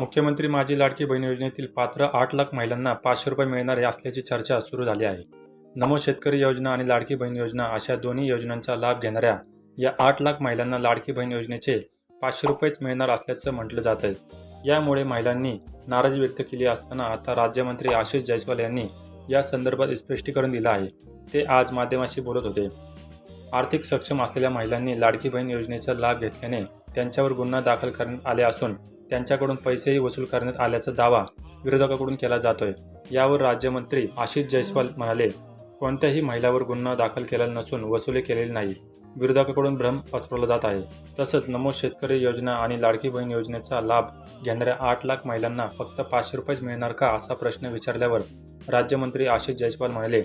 मुख्यमंत्री माझी लाडकी बहीण योजनेतील पात्र आठ लाख महिलांना पाचशे रुपये मिळणार असल्याची चर्चा सुरू झाली आहे. नमो शेतकरी योजना आणि लाडकी बहीण योजना अशा दोन्ही योजनांचा लाभ घेणाऱ्या या आठ लाख महिलांना लाडकी बहीण योजनेचे पाचशे रुपयेच मिळणार असल्याचं म्हटलं जात आहे. यामुळे महिलांनी नाराजी व्यक्त केली असताना आता राज्यमंत्री आशिष जयस्वाल यांनी या संदर्भात स्पष्टीकरण दिलं आहे. ते आज माध्यमाशी बोलत होते. आर्थिक सक्षम असलेल्या महिलांनी लाडकी बहीण योजनेचा लाभ घेतल्याने त्यांच्यावर गुन्हा दाखल करण्यात आले असून त्यांच्याकडून पैसेही वसूल करण्यात आल्याचा दावा विरोधकाकडून केला जातोय. यावर राज्यमंत्री आशिष जयस्वाल म्हणाले कोणत्याही महिलावर गुन्हा दाखल केलेला नसून वसुली केलेली नाही. विरोधकाकडून भ्रम पसरवला जात आहे. तसंच नमो शेतकरी योजना आणि लाडकी बहीण योजनेचा लाभ घेणाऱ्या आठ लाख महिलांना फक्त पाचशे रुपयेच मिळणार का असा प्रश्न विचारल्यावर राज्यमंत्री आशिष जयस्वाल म्हणाले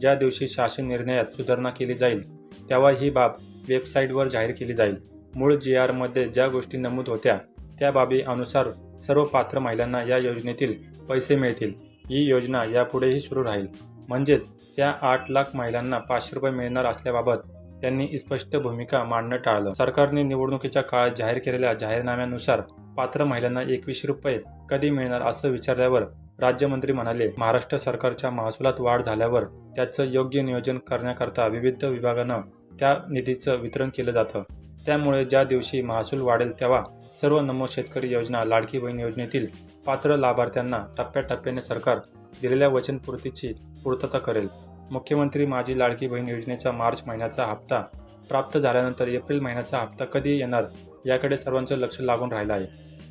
ज्या दिवशी शासन निर्णयात सुधारणा केली जाईल तेव्हा ही बाब वेबसाईटवर जाहीर केली जाईल. मूळ जी आरमध्ये ज्या गोष्टी नमूद होत्या त्या बाबी अनुसार सर्व पात्र महिलांना या योजनेतील पैसे मिळतील. ही योजना यापुढेही सुरू राहील. म्हणजेच त्या आठ लाख महिलांना पाचशे रुपये मिळणार असल्याबाबत त्यांनी स्पष्ट भूमिका मांडणं टाळलं. सरकारने निवडणुकीच्या काळात जाहीर केलेल्या जाहीरनाम्यानुसार पात्र महिलांना एकवीसशे रुपये कधी मिळणार असं विचारल्यावर राज्यमंत्री म्हणाले महाराष्ट्र सरकारच्या महसुलात वाढ झाल्यावर त्याचं योग्य नियोजन करण्याकरता विविध विभागानं त्या निधीचं वितरण केलं जातं. त्यामुळे ज्या दिवशी महसूल वाढेल तेव्हा सर्व नमो शेतकरी योजना लाडकी बहीण योजनेतील पात्र लाभार्थ्यांना टप्प्याटप्प्याने सरकार दिलेल्या वचनपूर्तीची पूर्तता करेल. मुख्यमंत्री माझी लाडकी बहीण योजनेचा मार्च महिन्याचा हप्ता प्राप्त झाल्यानंतर एप्रिल महिन्याचा हप्ता कधी येणार याकडे सर्वांचं लक्ष लागून राहिलं आहे.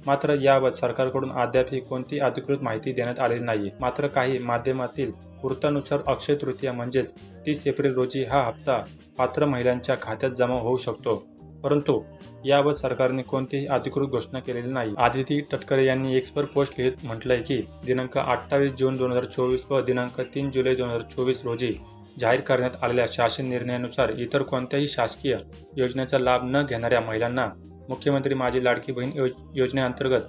मात्र याबाबत सरकारकडून अद्यापही कोणती अधिकृत माहिती देण्यात आलेली नाही मात्र काही माध्यमातील वृत्तानुसार अक्षय तृतीया म्हणजेच तीस एप्रिल रोजी हा हप्ता पात्र महिलांच्या खात्यात जमा होऊ शकतो. परंतु याबाबत सरकारने कोणतीही अधिकृत घोषणा केलेली नाही. आदिती तटकरे यांनी एक्सपर पोस्ट लिहित म्हटलंय की दिनांक अठ्ठावीस जून दोन हजार चोवीस व दिनांक तीन जुलै दोन हजार चोवीस रोजी जाहीर करण्यात आलेल्या शासन निर्णयानुसार इतर कोणत्याही शासकीय योजनेचा लाभ न घेणाऱ्या महिलांना मुख्यमंत्री माझी लाडकी बहीण योज योजनेअंतर्गत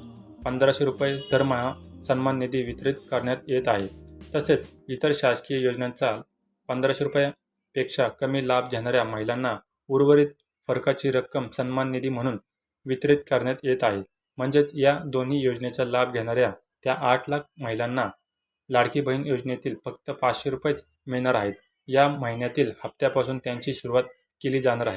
पंधराशे रुपये दरमहा सन्मान निधी वितरित करण्यात येत आहे. तसेच इतर शासकीय योजनांचा पंधराशे रुपयापेक्षा कमी लाभ घेणाऱ्या महिलांना उर्वरित फरकाची रक्कम सन्मान निधी म्हणून वितरित करण्यात येत आहे. म्हणजेच या दोन्ही योजनेचा लाभ घेणाऱ्या त्या आठ लाख महिलांना लाडकी बहीण योजनेतील फक्त पाचशे रुपयेच मिळणार आहेत. या महिन्यातील हप्त्यापासून त्यांची सुरुवात केली जाणार आहे.